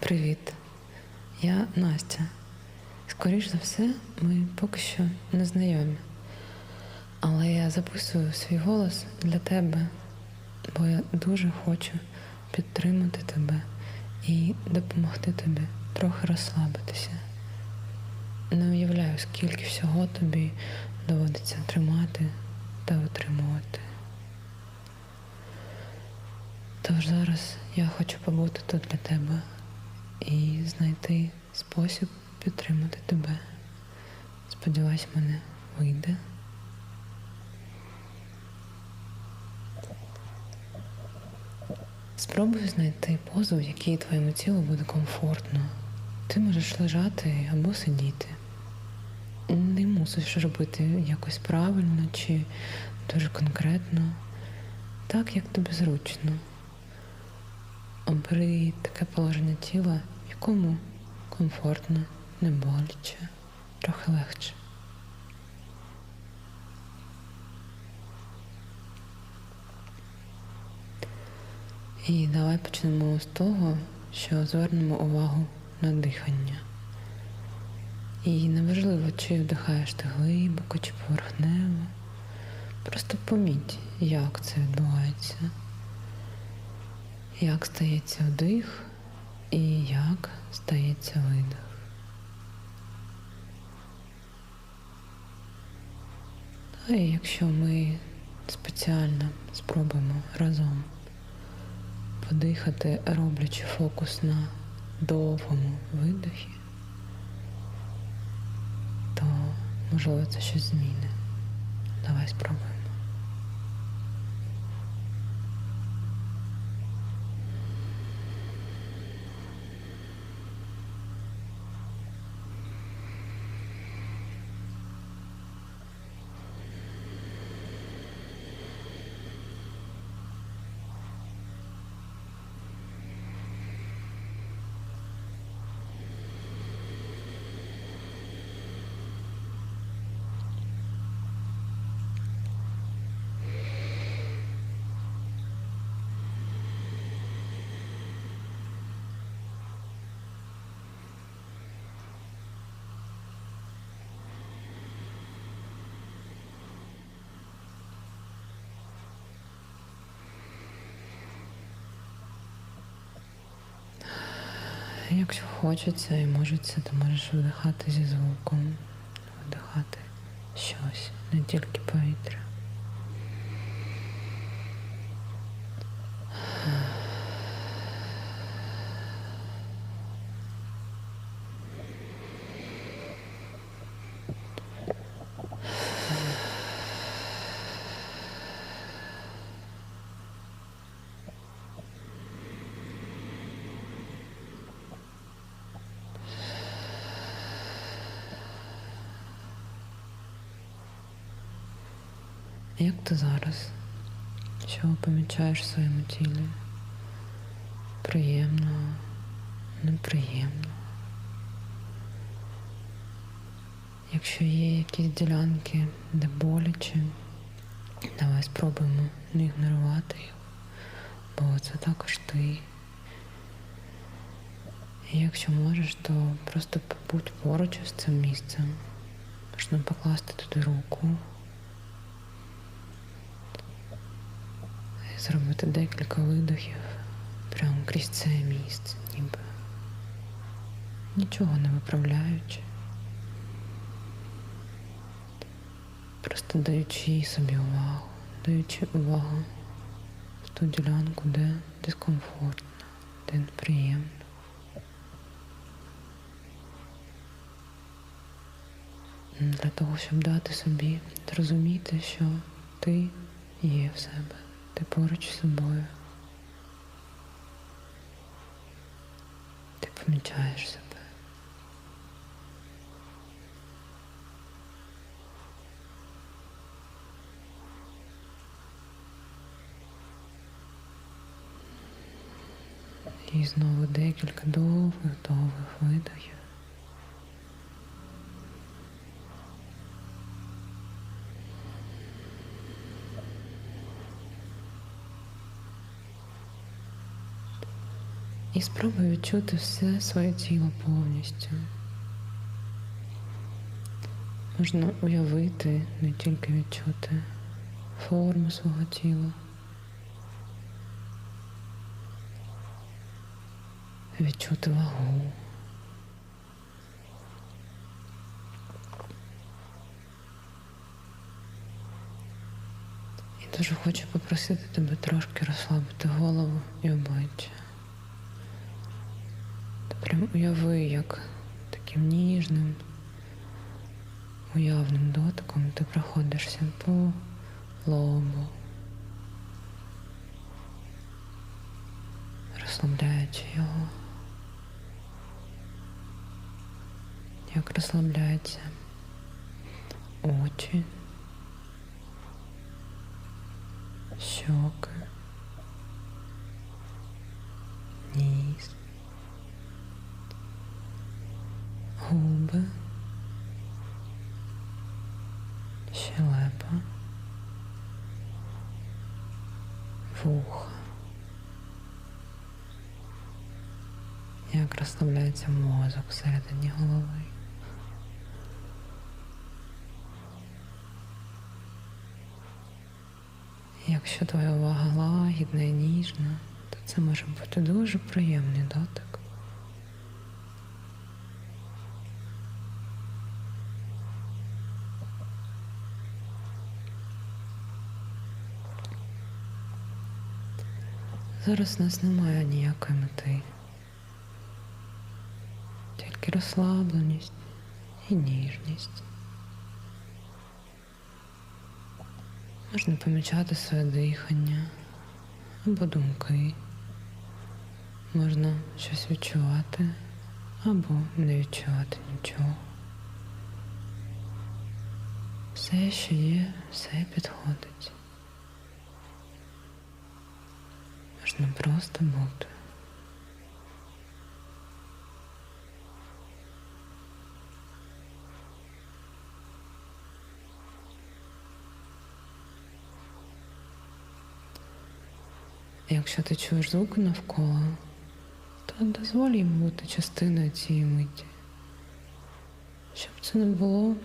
Привіт, я Настя. Скоріш за все, ми поки що не знайомі. Але я записую свій голос для тебе, бо я дуже хочу підтримати тебе і допомогти тобі трохи розслабитися. Не уявляю, скільки всього тобі доводиться тримати та витримувати. Тож зараз я хочу побути тут для тебе і знайти спосіб підтримати тебе. Сподіваюсь, мене вийде. Спробуй знайти позу, в якій твоєму тілу буде комфортно. Ти можеш лежати або сидіти. Не мусиш робити якось правильно чи дуже конкретно, так як тобі зручно. Обери таке положення тіла, в якому комфортно, не боляче, трохи легше. І давай почнемо з того, що звернемо увагу на дихання. І неважливо, чи вдихаєш ти глибоко, чи поверхнево. Просто поміть, як це відбувається, як стається вдих і як стається видих. А і якщо ми спеціально спробуємо разом подихати, роблячи фокус на довгому видохі, то можливо це щось зміни. Давай спробуємо. Якщо хочеться і можеться, то можеш видихати зі звуком, видихати щось, не тільки повітря. Як ти зараз? Що помічаєш в своєму тілі? Приємно, неприємно. Якщо є якісь ділянки, де боляче, давай спробуємо не ігнорувати їх, бо це також ти. І якщо можеш, то просто побудь поруч з цим місцем. Можна покласти туди руку. І зробити декілька видохів прямо крізь це місце, ніби нічого не виправляючи. Просто даючи собі увагу, даючи увагу в ту ділянку, де дискомфортно, де неприємно. Для того, щоб дати собі зрозуміти, що ти є в себе, ти поруч з собою. Ти помічаєш себе. І знову декілька довгих, довгих видохів. І спробуй відчути все своє тіло повністю. Можна уявити, не тільки відчути форму свого тіла. Відчути вагу. І дуже хочу попросити тебе трошки розслабити голову і обличчя. Прям уяви, як таким ніжним, уявним дотиком ти проходишся по лобу, розслабляючи його. Як розслабляються очі, щоки, губи, щелепа, вуха. Як розслабляється мозок всередині голови. Якщо твоя увага лагідна і ніжна, то це може бути дуже приємний дотик. Зараз у нас немає ніякої мети, тільки розслабленість і ніжність. Можна помічати своє дихання або думки. Можна щось відчувати або не відчувати нічого. Все, що є, все підходить. Можна просто бути. Якщо ти чуєш звуки навколо, то дозволь їм бути частиною цієї миті. Щоб це не було,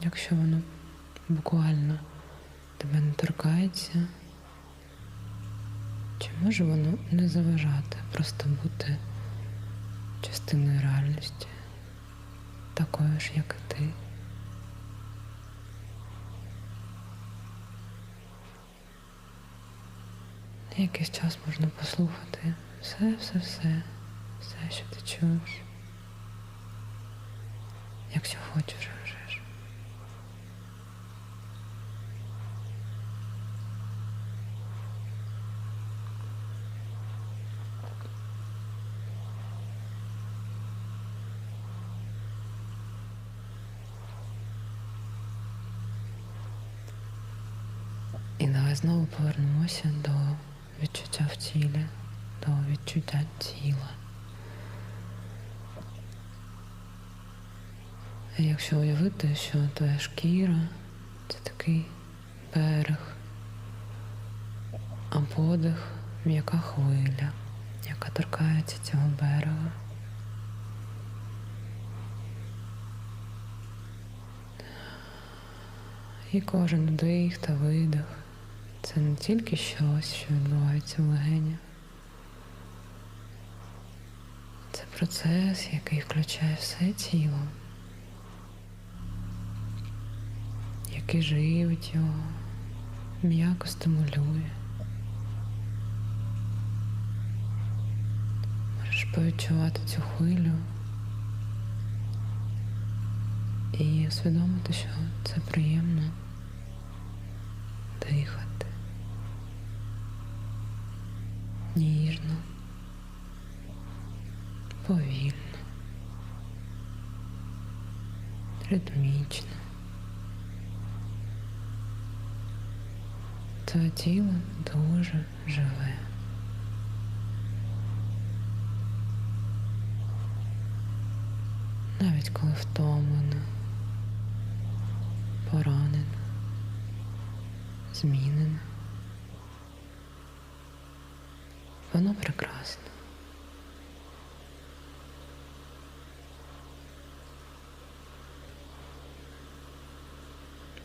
якщо воно буквально тебе не торкається, чи може воно не заважати, просто бути частиною реальності, такою ж, як і ти. Якийсь час можна послухати все, все, все, все, що ти чуєш. Якщо хочеш вже ж. І давай знову повернемося до відчуття в тілі, до відчуття тіла. І Якщо уявити, що твоя шкіра це такий берег, а подих м'яка хвиля, яка торкається цього берега. І кожен вдих та видих це не тільки щось, що відбувається в легенях. Це процес, який включає все тіло, який живить його, м'яко стимулює. Можеш повідчувати цю хвилю і усвідомити, що це приємно ніжно, повільно, ритмічно. Твоє тіло дуже живе. Навіть коли втомлено, поранено, змінено. Воно прекрасно.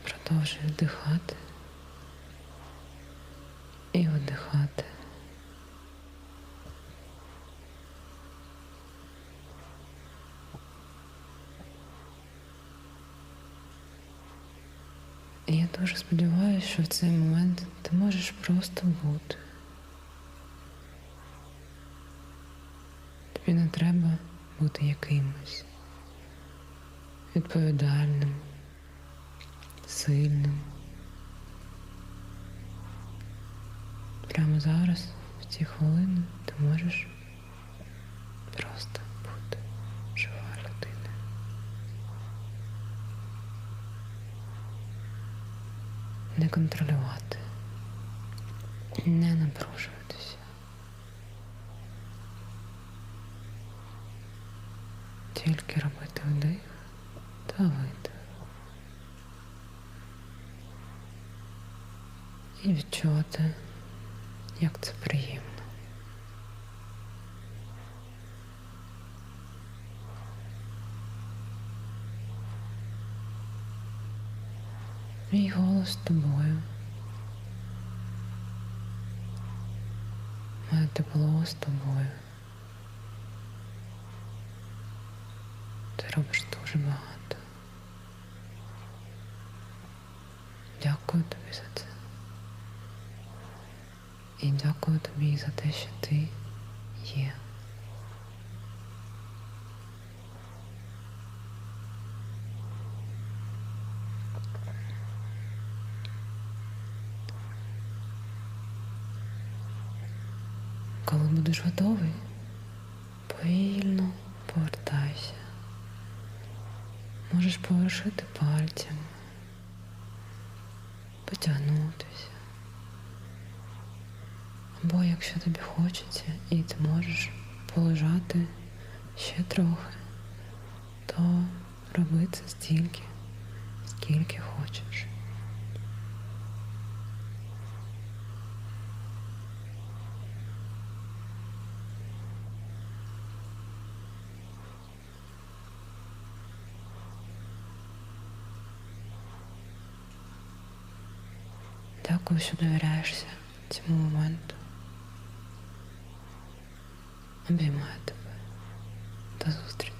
Продовжуй вдихати і видихати. Я дуже сподіваюся, що в цей момент ти можеш просто бути. Тобі не треба бути якимось відповідальним, сильним. Прямо зараз, в ці хвилини, ти можеш просто бути жива людина. Не контролювати, не напружуватися. Тільки робити вдих та видих. І відчувати, як це приємно. Мій голос з тобою. Моє тепло з тобою. Ти робиш дуже багато. Дякую тобі за це. І тобі за те, що ти є. Коли будеш готовий, повільно повертайся. Можеш повершити пальцями, потягнутися. Або якщо тобі хочеться і ти можеш полежати ще трохи, то роби це стільки, скільки хочеш. Дякую, що довіряєшся цьому моменту. Обіймаю тебе. До зустрічі.